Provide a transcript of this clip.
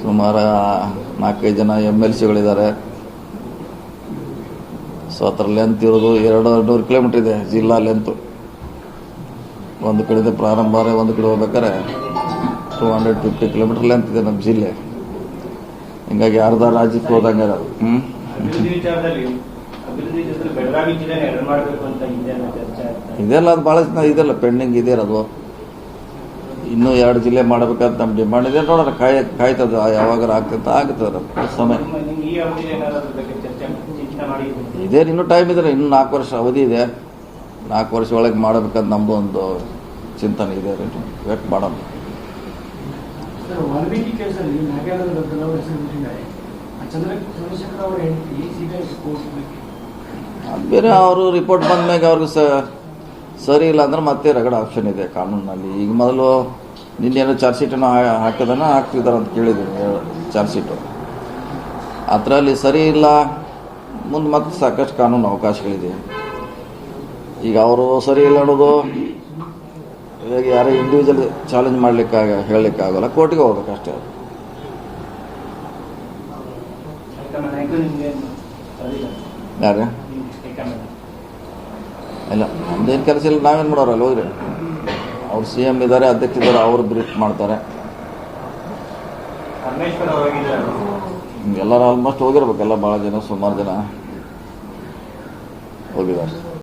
ಸುಮಾರು ನಾಲ್ಕೈದು ಜನ ಎಂ ಎಲ್ ಸಿಗಳಿದ್ದಾರೆ. ಸೊ ಅದರ ಲೆಂತ್ ಇರೋದು ಎರಡು ನೂರು ಕಿಲೋಮೀಟ್ರ್ ಇದೆ ಜಿಲ್ಲಾ ಲೆಂತು ಒಂದು ಕಡೆಯಿಂದ ಪ್ರಾರಂಭ ಒಂದು ಕಡೆ ಹೋಗ್ಬೇಕಾದ್ರೆ two hundred fifty kilometre length ಇದೆ ನಮ್ಮ ಜಿಲ್ಲೆ. ಹಿಂಗಾಗಿ ಅರ್ಧ ರಾಜ್ಯಕ್ಕೆ ಹೋದಂಗೆ ಅದು. ಹ್ಞೂ ಇದೆಲ್ಲ ಅದು ಭಾಳ ಇದೆಲ್ಲ ಪೆಂಡಿಂಗ್ ಇದೆ ಅದು ಇನ್ನೂ ಎರಡು ಜಿಲ್ಲೆ ಮಾಡಬೇಕಂತ ನಮ್ಮ ಡಿಮಾಂಡ್ ಇದೆ. ನೋಡೋಣ ಕಾಯ ಕಾಯ್ತದ ಯಾವಾಗ ಆಗ್ತದೆ ಆಗ್ತದ ಸಮಯ ನಿಮ್ಮ- ನಿಮ್ಮ ಈ ಅವಧಿಯಲ್ಲಿ ಏನಾದ್ರು ಚರ್ಚೆ ಚಿಂತನೆ ಮಾಡಿದ್ದೀರಿ ಇದೇ ಇನ್ನೂ ಟೈಮ್ ಇದ್ರೆ ಇನ್ನೂ ನಾಲ್ಕು ವರ್ಷ ಅವಧಿ ಇದೆ. ನಾಲ್ಕು ವರ್ಷ ಒಳಗೆ ಮಾಡಬೇಕಂತ ನಮ್ದು ಒಂದು ಚಿಂತನೆ ಇದೆ. ವೇಟ್ ಮಾಡೋಣ. ಅದು ಬೇರೆ ಅವರು ರಿಪೋರ್ಟ್ ಬಂದ ಮ್ಯಾಗ ಅವ್ರಿಗೆ ಸ ಸರಿ ಇಲ್ಲ ಅಂದ್ರೆ ಮತ್ತೆ ರಗಡ ಆಪ್ಷನ್ ಇದೆ ಕಾನೂನಲ್ಲಿ ಈಗ ಮೊದಲು ನಿನ್ನೇನೋ ಚಾರ್ಜ್ ಶೀಟನ್ನು ಹಾಕಿದಾನ ಹಾಕ್ತಿದ್ದಾರೆ ಅಂತ ಕೇಳಿದ್ದೀನಿ ಚಾರ್ಜ್ ಶೀಟು. ಅದರಲ್ಲಿ ಸರಿ ಇಲ್ಲ, ಮುಂದೆ ಮತ್ತೆ ಸಾಕಷ್ಟು ಕಾನೂನು ಅವಕಾಶಗಳಿದೆ. ಈಗ ಅವರು ಸರಿ ಇಲ್ಲ ಅನ್ನೋದು ಇವಾಗ ಯಾರೋ ಇಂಡಿವಿಜುವಲ್ ಚಾಲೆಂಜ್ ಮಾಡಲಿಕ್ಕಾಗ ಹೇಳಲಿಕ್ಕಾಗಲ್ಲ ಕೋರ್ಟಿಗೆ ಹೋಗ್ಬೇಕಷ್ಟೇ ಇಲ್ಲ. ಯಾರೇ? ಇಲ್ಲ, ನಮ್ದೇನು ಕೆಲಸ ಇಲ್ಲ, ನಾವೇನು ಮಾಡೋರಲ್ಲ ಹೋಗ್ರಿ ಅವ್ರು ಸಿ ಎಂ ಇದ್ದಾರೆ ಅಧ್ಯಕ್ಷ ಇದ್ದಾರೆ ಅವ್ರು ಬ್ರೀಫ್ ಮಾಡ್ತಾರೆ. ಎಲ್ಲರೂ ಆಲ್ಮೋಸ್ಟ್ ಹೋಗಿರ್ಬೇಕಲ್ಲ ಭಾಳ ಜನ ಸುಮಾರು ಜನ ಹೋಗಿದ್ದಾರೆ.